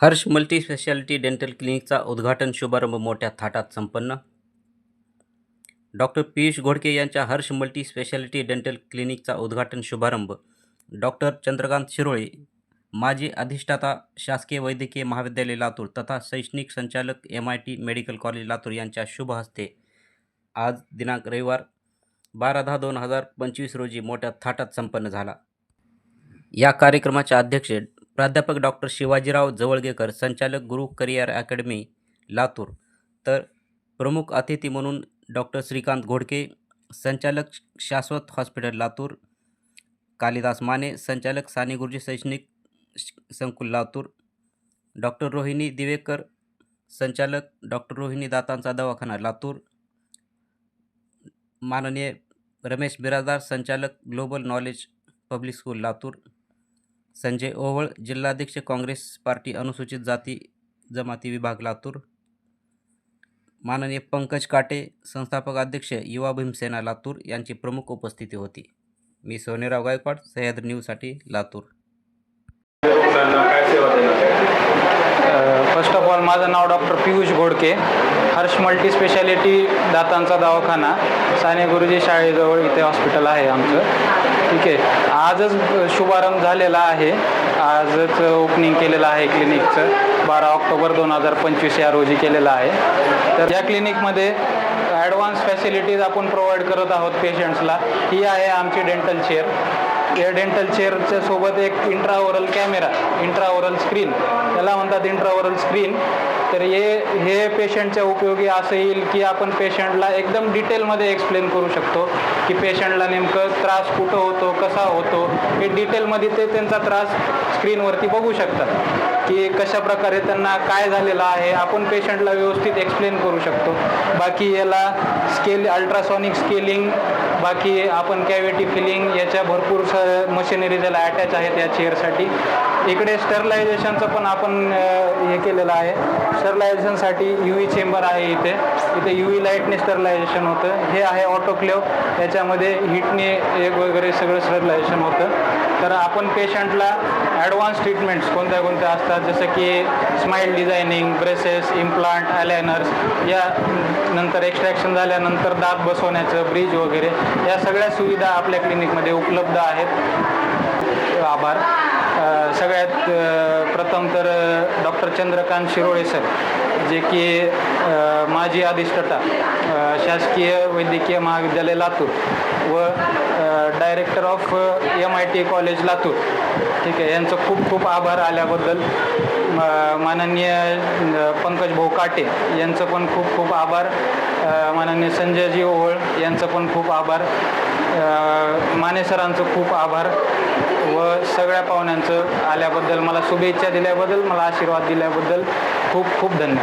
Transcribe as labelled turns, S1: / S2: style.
S1: Harsh multispeciality dental क्लिनिकचा उद्घाटन शुभारंभ मोठ्या थाटात संपन्न. डॉक्टर पियुष घोडके यांच्या हर्ष मल्टीस्पेशालिटी डेंटल क्लिनिकचा उद्घाटन शुभारंभ डॉक्टर चंद्रकांत शिरोळे माजी अधिष्ठाता शासकीय वैद्यकीय महाविद्यालय लातूर तथा शैक्षणिक संचालक M I T medical college Latur यांच्या शुभ हस्ते आज दिनांक रविवार बारा दहा दोन हजार पंचवीस रोजी मोठ्या थाटात संपन्न झाला. या कार्यक्रमाचे अध्यक्ष प्राध्यापक डॉक्टर शिवाजीराव जवळगेकर संचालक गुरु करिअर अकॅडमी लातूर. तर प्रमुख अतिथी म्हणून डॉक्टर श्रीकांत घोडके संचालक शाश्वत हॉस्पिटल लातूर. कालिदास माने संचालक साने गुरुजी शैक्षणिक संकुल लातूर. डॉक्टर रोहिणी दिवेकर संचालक डॉक्टर रोहिणी दातांचा दवाखाना लातूर. माननीय रमेश बिराजदार संचालक global knowledge public school Latur. Sanjay Owal जिल्हाध्यक्ष काँग्रेस पार्टी अनुसूचित जाती जमाती विभाग लातूर. माननीय पंकज काटे संस्थापक अध्यक्ष युवा भीमसेना लातूर यांची प्रमुख उपस्थिती होती. मी सोनेराव गायकवाड सह्याद्री न्यूजसाठी लातूर.
S2: नाव doctor Piyush Ghodke Harsh multi speciality दातांचा दवाखाना साने गुरुजी शाळेजवळ इथे हॉस्पिटल आहे आमचं. ठीक आहे आजच शुभारंभ झालेला आहे. आजच ओपनिंग केलेलं आहे क्लिनिकचं. बारा ऑक्टोबर दोन हजार पंचवीस या रोजी केलेलं आहे. तर या क्लिनिकमध्ये ॲडव्हान्स फॅसिलिटीज आपण प्रोव्हाइड करत आहोत पेशंट्सला ही आहे आमची डेंटल चेअर या डेंटल चेअरच्या सोबत एक इंट्राओरल कॅमेरा इंट्राओरल स्क्रीन त्याला म्हणतात इंट्रावरल स्क्रीन तर हे हे पेशंटच्या उपयोगी असं येईल की आपण पेशंटला एकदम डिटेलमध्ये एक्सप्लेन करू शकतो की पेशंटला नेमकं त्रास कुठं होतो कसा होतो. हे डिटेलमध्ये ते त्यांचा त्रास स्क्रीनवरती बघू शकतात. की कशा प्रकारे त्यांना काय झालेलं आहे आपण पेशंटला व्यवस्थित एक्सप्लेन करू शकतो. बाकी याला स्केल अल्ट्रासॉनिक स्केलिंग बाकी आपण कॅव्हिटी फिलिंग याच्या भरपूर स मशिनरी ज्याला अटॅच आहेत या चेअरसाठी इकडे स्टरलायझेशनचं पण आपण हे केलेलं आहे. स्टरलायझेशनसाठी यू ई चेंबर आहे इथे. इथे यू ई लाईटने स्टरलायझेशन होतं. हे आहे ऑटोक्लेव याच्यामध्ये हिटने एक वगैरे सगळं स्टरलायझेशन होतं. तर आपण पेशंटला ॲडव्हान्स ट्रीटमेंट्स कोणत्या कोणत्या असतात? जसं की smile designing braces implant aligners या नंतर एक्स्ट्रॅक्शन झाल्यानंतर दात बसवण्याचं ब्रिज वगैरे. या सगळ्या सुविधा आपल्या क्लिनिकमध्ये उपलब्ध आहेत. आभार. सगळ्यात प्रथम तर डॉक्टर चंद्रकांत शिरोळे सर जे की माजी अधिष्ठाता शासकीय वैद्यकीय महाविद्यालय लातूर व director of M I T college Latur. ठीक आहे यांचं खूप खूप आभार आल्याबद्दल माननीय पंकज भाऊ काटे यांचं पण खूप खूप आभार माननीय संजयजी ओवळ यांचं पण खूप आभार माने सरांचं खूप आभार व सगळ्या पाहुण्यांचं आल्याबद्दल मला शुभेच्छा दिल्याबद्दल मला आशीर्वाद दिल्याबद्दल खूप खूप धन्यवाद.